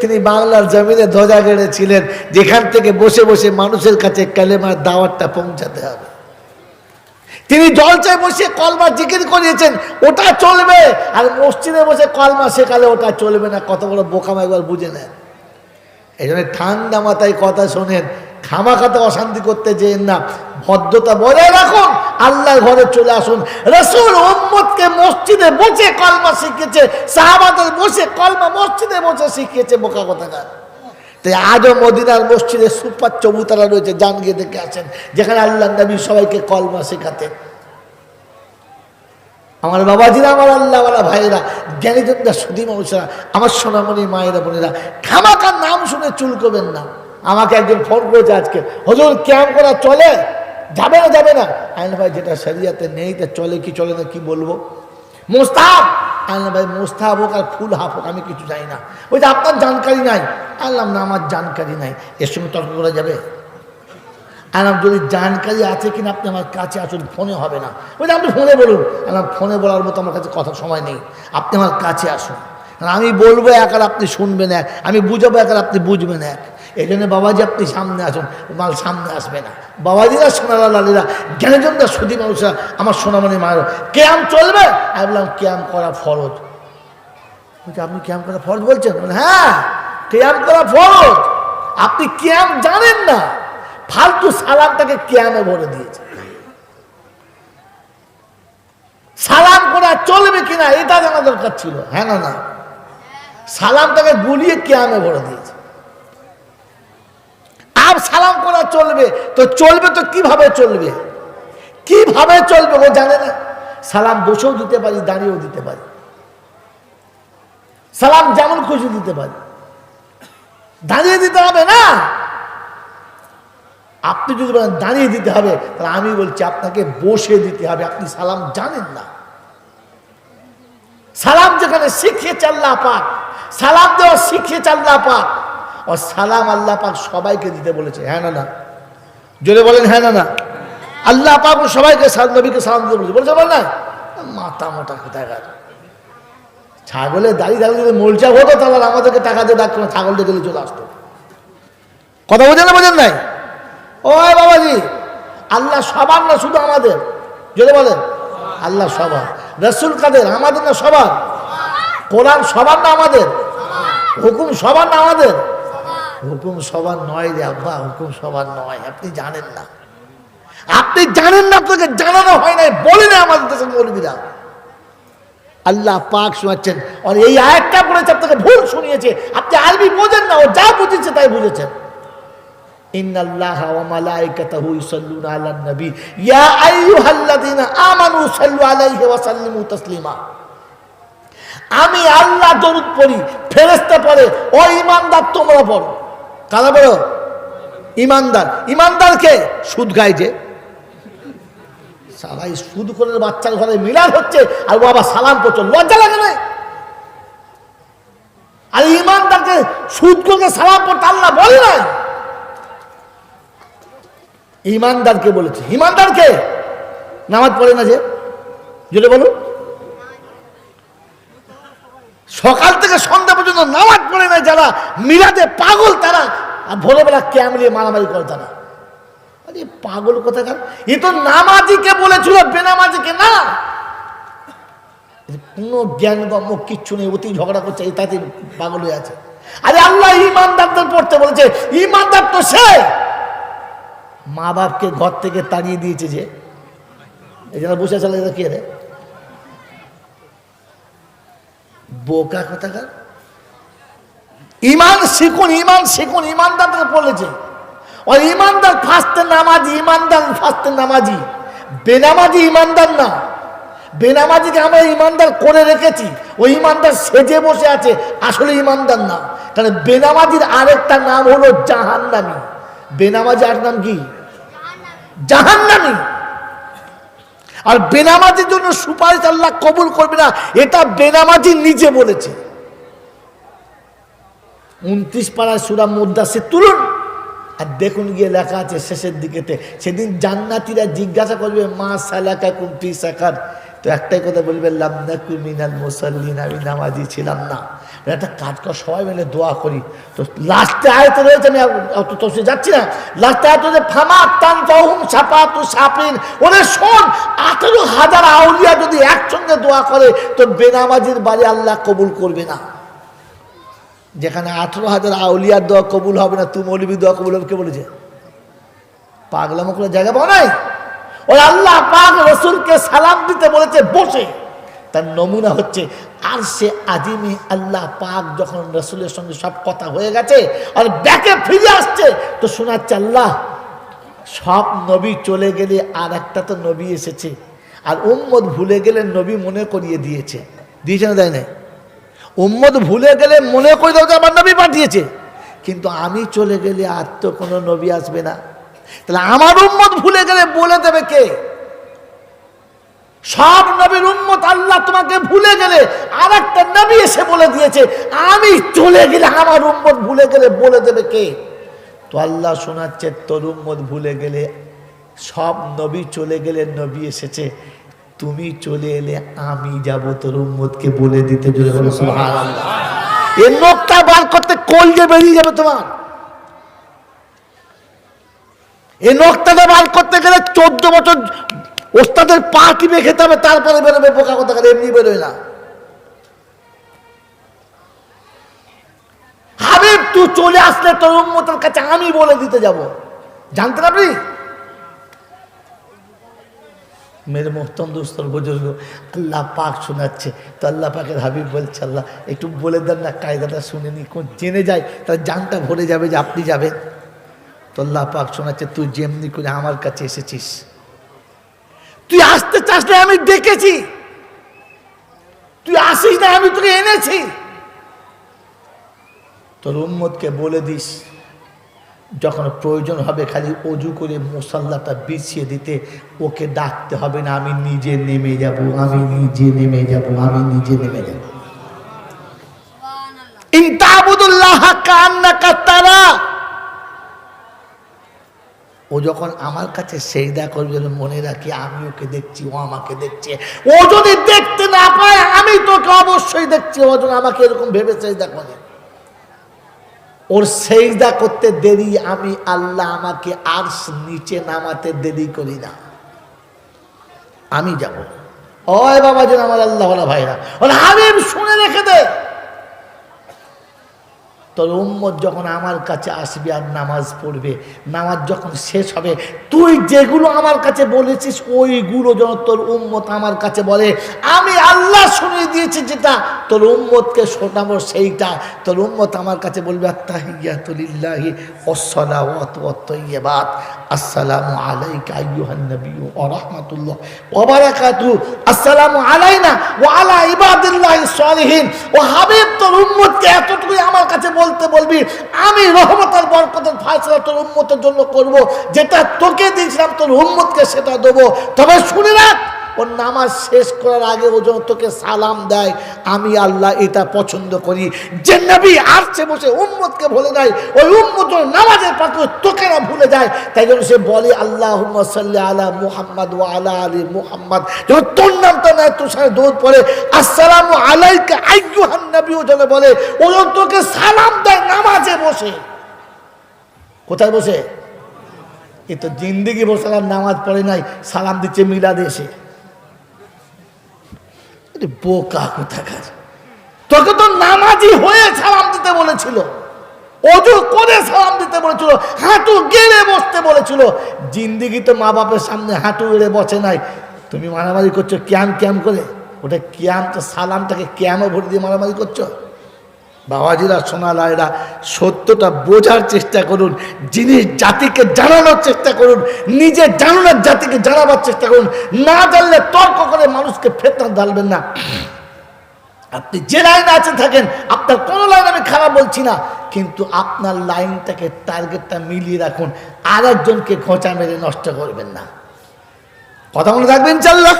তিনি বাংলার জমিনে ধ্বজা গেড়েছিলেন, যেখান থেকে বসে বসে মানুষের কাছে ক্যালেমার দাওয়ারটা পৌঁছাতে হবে। তিনি জলচায় বসে কলমা জিকির করিয়েছেন, ওটা চলবে। আর মসজিদে বসে কলমা শেখালে ওটা চলবে না, কত বড় বোকামা একবার বুঝে নেন। এই জন্য ঠান্ডা মাথায় কথা শোনেন খামাখাতে অশান্তি করতে যেন না। ভদ্রতা বজায় রাখুন, আল্লাহর ঘরে চলে আসুন। রসুল উম্মতকে মসজিদে বসে কলমা শিখিয়েছে, সাহাবাদের বসে কলমা মসজিদে বসে শিখিয়েছে বোকা কথাকার। তাই আজও মদিনার মসজিদে সুপার চবুতারা রয়েছে জান গিয়ে দেখে আছেন যেখানে আল্লাহ নবী সবাইকে কলমা শেখাতেন। আমার বাবাজিরা, আমার আল্লাহওয়ালা ভাইয়েরা জ্ঞানীজনরা সুদী মানুষেরা, আমার সোনামণি, মায়েরা, বোনেরা খামাকার নাম শুনে চুলকবেন না। আমাকে একজন ফোন করেছে আজকে। হজুর, ক্যাম্প করা চলে? যাবে না যাবে না? আইন ভাই, যেটা শরিয়াতে নেই, তা চলে কি চলে না, কি বলব? মোস্তাব আল্লাহ ভাই মোস্তাব হোক আর ফুল হাফ হোক, আমি কিছু জানি না। ওই যে আপনার জানকারি নাই। আল্লাহ না, আমার জানকারি নাই। এর সঙ্গে তর্ক করা যাবে? আলাম যদি জানকারি আছে কিনা, আপনি আমার কাছে আসুন, ফোনে হবে না। ওই যে আপনি ফোনে বলুন। আলাম ফোনে বলার মতো আমার কাছে কথা সময় নেই। আপনি আমার কাছে আসুন। কারণ আমি বলব এক আর আপনি শুনবেন এক আমি বুঝাবো এক আর আপনি বুঝবেন এক। এই জন্য বাবাজি আপনি সামনে আসুন মাল সামনে আসবে না। বাবাজিরা সোনালা লালিরা জ্ঞানজনরা সুদী মানুষরা আমার সোনামণি মায়ের ক্যাম চলবে? আমি বললাম ক্যাম করা ফরজ। বলছি আপনি ক্যাম করা ফরজ বলছেন? বলে, হ্যাঁ ক্যাম করা ফরজ। আপনি ক্যাম জানেন না। ফালতু সালামটাকে ক্যামে ভরে দিয়েছে। সালাম করা চলবে কিনা এটা জানা দরকার ছিল। হ্যাঁ না না। সালামটাকে গুলিয়ে ক্যামে ভরে দিয়েছে। আর সালাম করা চলবে, তো চলবে তো কীভাবে চলবে? কীভাবে চলবে ও জানে না। সালাম বসেও দিতে পারি দাঁড়িয়েও দিতে পারি। সালাম যেমন খুশি দিতে পারি। দাঁড়িয়ে দিতে হবে না। আপনি যদি বলেন, দাঁড়িয়ে দিতে হবে তাহলে আমি বলছি, আপনাকে বসে দিতে হবে। আপনি সালাম জানেন না। সালাম যেখানে শিখিয়েছে আল্লাহ পাক সালাম দেওয়া শিখিয়েছে আল্লাহ পাক। ও সালাম আল্লাহ পাক সবাইকে দিতে বলেছে। হ্যাঁ না না? জোরে বলেন হ্যাঁ না না? আল্লাহ পাক সবাইকে নবীকে সালাম দিতে বলেছে। বলছে, বল না? মাথা মোটা কোথায় গেল ছাগলের দাড়ি দাঁড়িয়ে যদি মোলচা হতো, তাহলে আমাদেরকে টাকা দিয়ে ডাকতো না, ছাগল গেলে চলে আসতো। কথা বোঝেন না, বোঝেন নাই? ও বাবাজি, আল্লাহ সবার না শুধু আমাদের? যদি বলেন। আল্লাহ সবার। রসুল কাদের? আমাদের না সবার? কোরআন সবার না আমাদের? হুকুম সবার না আমাদের? হুকুম সবার নয় রে আব্বা, হুকুম সবার নয়, আপনি জানেন না। আপনি জানেন না, আপনাকে জানানো হয় নাই, বলে না আমাদের দেশের মৌলবীরা। আল্লাহ পাক শোনাচ্ছেন, আর এই আয়াতটা পড়েছে, আপনাকে ভুল শুনিয়েছে। আপনি আরবি বোঝেন না, ও যা বুঝেছে তাই বুঝেছেন। ইয়া আমানু আলাইহি ওয়া তাসলিমা। আমি আল্লাহ দরুদ পড়ি ফেরেস্তা পড়ে, ও ইমানদার তোমরা পড়ো। কারা পড়ো? ইমানদার ইমানদারকে সুদ গায় যে। সবাই সুদ করে বাচ্চার ঘরে মিলাদ হচ্ছে, আর বাবা সালাম করছ, লজ্জা লাগে না? আর ইমানদারকে সুদ করে সালাম পড়তে আল্লাহ বলে নাই? ইমানদারকে বলেছে। ইমানদারকে নামাজ পড়ে না যে? যেটা বলুন। সকাল থেকে সন্ধ্যা পর্যন্ত নামাজ পড়ে না যারা, মিলাদে পাগল তারা, আর ভোরবেলা ক্যামড়িয়ে মারামারি করে তারা। আরে পাগল কোথাকার? এ তো নামাজিকে বলেছিল, বেনামাজিকে না। কোনো জ্ঞান গম্য কিচ্ছু নেই, অতি ঝগড়া করছে তাতে পাগল হয়ে আছে। আরে আল্লাহ ইমানদারদের পড়তে বলেছে, ইমানদার তো সে। মা বাপকে ঘর থেকে তাড়িয়ে দিয়েছে যে। যারা বসে এরা কে রে? বোকা কোথাকার? ইমান শিখুন ইমান শিখুন ইমানদারদের বলেছে আর ইমানদার ফার্স্টে নামাজি, ইমানদার ফার্স্টে নামাজি। বেনামাজি ইমানদার না। বেনামাজিকে আমরা ইমানদার করে রেখেছি। ওই ইমানদার সেজে বসে আছে, আসলে ইমানদার না। কারণ বেনামাজির আরেকটা নাম হলো জাহান্নামী। বেনামাজি আর নাম কি? জাহান্নামী। আর বেনামাজির জন্য সুপারিশ আল্লাহ কবুল করবে না, এটা বেনামাজি নিজে বলেছে। উনত্রিশ পাড়ায় সুরা মুদাসে তুলুন। আর দেখুন গিয়ে লেখা আছে শেষের দিকেতে, সেদিন জান্নাতিরা জিজ্ঞাসা করবে, মা সালাকা কুমফি সাকার। তো একটাই কথা বলবে লামনাকু মিনাল মুসাল্লিন আমি নামাজি ছিলাম না। একটা কাজ কর, সবাই মিলে দোয়া করি। তো লাস্টে আয়তে রয়েছে, আমি অত তো যাচ্ছি না। লাস্টে আয়তে রয়েছে, ফামা তান তহুম সাপা তু সাপিন ওরে শোন, আঠেরো হাজার আউলিয়া যদি একসঙ্গে দোয়া করে, তো বেনামাজির বাড়ি আল্লাহ কবুল করবে না। যেখানে আঠেরো হাজার আউলিয়ার দোয়া কবুল হবে না, তু মৌলবী দোয়া কবুল হবে, কে বলেছে? পাগলা মুখলা জায়গা পাও নাই? ওই আল্লাহ পাক রসুলকে সালাম দিতে বলেছে, বসে। তার নমুনা হচ্ছে, আর সে আজিমে আল্লাহ পাক যখন রসুলের সঙ্গে সব কথা হয়ে গেছে, আর ব্যাকে ফিরে আসছে, তো শোনাচ্ছে, আল্লাহ, সব নবী চলে গেলে আর একটা তো নবী এসেছে, আর উম্মদ ভুলে গেলে নবী মনে করিয়ে দিয়েছে। দিয়েছে না না উম্মদ ভুলে গেলে মনে করে যে আমার নবী পাঠিয়েছে, কিন্তু আমি চলে গেলে আর তো কোনো নবী আসবে না। তাহলে আমার উম্মত ভুলে গেলে বলে দেবে কে? সব নবীর উম্মত আল্লাহ তোমাকে ভুলে গেলে আর একটা নবী এসে বলে দিয়েছে আমি চলে গেলে আমার উম্মত ভুলে গেলে বলে দেবে কে? তো আল্লাহ শোনাচ্ছে তোর উম্মত ভুলে গেলে সব নবী চলে গেলে নবী এসেছে তুমি চলে এলে আমি যাব তোর উম্মতকে বলে দিতে। জোরে এ নোকটা বার করতে কল যে বেরিয়ে যাবে তোমার। এই নকটাটা বার করতে গেলে চোদ্দ বছর ওস্তাদের পা টিপে খেতে হবে, তারপরে বেরোবে বোকা কথা করে এমনি বেরোয় না। হাবিব, তুই চলে আসলে তোর উম্মতের কাছে আমি বলে দিতে যাব। জানতেন আপনি? মেরে মোহতম দুস্তর বুজুর্গ, আল্লাহ পাক শোনাচ্ছে। তো আল্লাহ পাকের হাবিব বলছে, আল্লাহ, একটু বলে দেন না, কায়দাটা শুনে নি কোন জেনে যায়, তার জানটা ভরে যাবে যে আপনি যাবেন। তো আল্লাহ পাক শোনাচ্ছে তুই যেমনি করে আমার কাছে এসেছিস তুই আসতে চাস না আমি ডেকেছি। তুই আসিস না আমি তোকে এনেছি। তোর উম্মতকে বলে দিস যখন প্রয়োজন হবে খালি অজু করে মশাল্লাটা বিছিয়ে দিতে ওকে ডাকতে হবে না আমি নিজে নেমে যাব আমি নিজে নেমে যাব আমি নিজে নেমে যাব। ইনতাবুদুল্লাহ কান্নাকা তারা। ও যখন আমার কাছে সেইদা করবে মনে রাখি, আমি ওকে দেখছি, ও আমাকে দেখছে। ও যদি দেখতে না পায়, আমি তোকে অবশ্যই দেখছি। ও যেন আমাকে এরকম ভেবে সেইদা করে। ওর সেইদা করতে দেরি, আমি আল্লাহ আমাকে আর নিচে নামাতে দেরি করি না। আমি যাব। ওই বাবা যেন আমার আল্লাহ ভাইরা। হাবিব, শুনে রেখে দে। তোর উম্মত যখন আমার কাছে আসবে আর নামাজ পড়বে, নামাজ যখন শেষ হবে, তুই যেগুলো আমার কাছে বলেছিস, ওইগুলো যেন তোর উম্মত আমার কাছে বলে। আমি আল্লাহ শুনিয়ে দিয়েছি যেটা, তোর উম্মতকে শোনাবো সেইটা। তোর উম্মত আমার কাছে বলবে আত্মাহিয়াতুলিল্লাহি ওয়াত আসসালামু আলাইকা আইয়ুহান নবিয়্যু ওয়া রাহমাতুল্লাহ ওয়া বারাকাতু আসসালামু আলাইনা ওয়া আলা ইবাদিল্লাহিস সালিহিন। ও হাবিব, তোর উম্মতকে এতটুকুই আমার কাছে বলতে বলবি, আমি রহমতের বরকতের ফাঁসলা তোর উম্মতের জন্য করব, যেটা তোকে দিয়েছিলাম তোর উম্মতকে সেটা দেবো। তবে শুনে রাখ ওর নামাজ শেষ করার আগে ও যেন তোকে সালাম দেয়, আমি আল্লাহ এটা পছন্দ করি। যে নবী আসছে বসে উম্মতকে ভুলে যায় ওই উম্মত নামাজের পাত্র তোকে না ভুলে যায়, তাই জন্য সে বলে আল্লাহ সাল্লি আলা মুহাম্মদ ও আলা আলী মুহাম্মদ। যখন তোর নামটা নেয় তোর সাথে দৌড় পড়ে। আসসালাম আলাইকা আইয়ুহান নবী ও যেন বলে, ও যেন তোকে সালাম দেয় নামাজে বসে। কোথায় বসে? এ তো জিন্দিগি বসে, আর নামাজ পড়ে নাই, সালাম দিচ্ছে মিলাদে এসে। আরে বোকা কোথাকার? তোকে তো নামাজি হয়ে সালাম দিতে বলেছিল। অজু করে সালাম দিতে বলেছিল, হাঁটু গেড়ে বসতে বলেছিল। জিন্দিগি তো মা বাপের সামনে হাঁটু গেড়ে বসে নাই। তুমি মারামারি করছ, ক্যাম ক্যাম করে? ওটা ক্যাম তো সালামটাকে ক্যামও ভরে দিয়ে মারামারি করছ? বাবাজিরা সোনা সোনালায়রা, সত্যটা বোঝার চেষ্টা করুন, জিনিস জাতিকে জানানোর চেষ্টা করুন, নিজে জানানোর জাতিকে জানাবার চেষ্টা করুন, না জানলে তর্ক করে মানুষকে ফেতনা ডালবেন না। আপনি যে লাইনে আছে থাকেন, আপনার কোনো লাইন আমি খারাপ বলছি না, কিন্তু আপনার লাইনটাকে, টার্গেটটা মিলিয়ে রাখুন আর একজনকে খোঁচা মেরে নষ্ট করবেন না। কথা মনে রাখবেন চাল্লা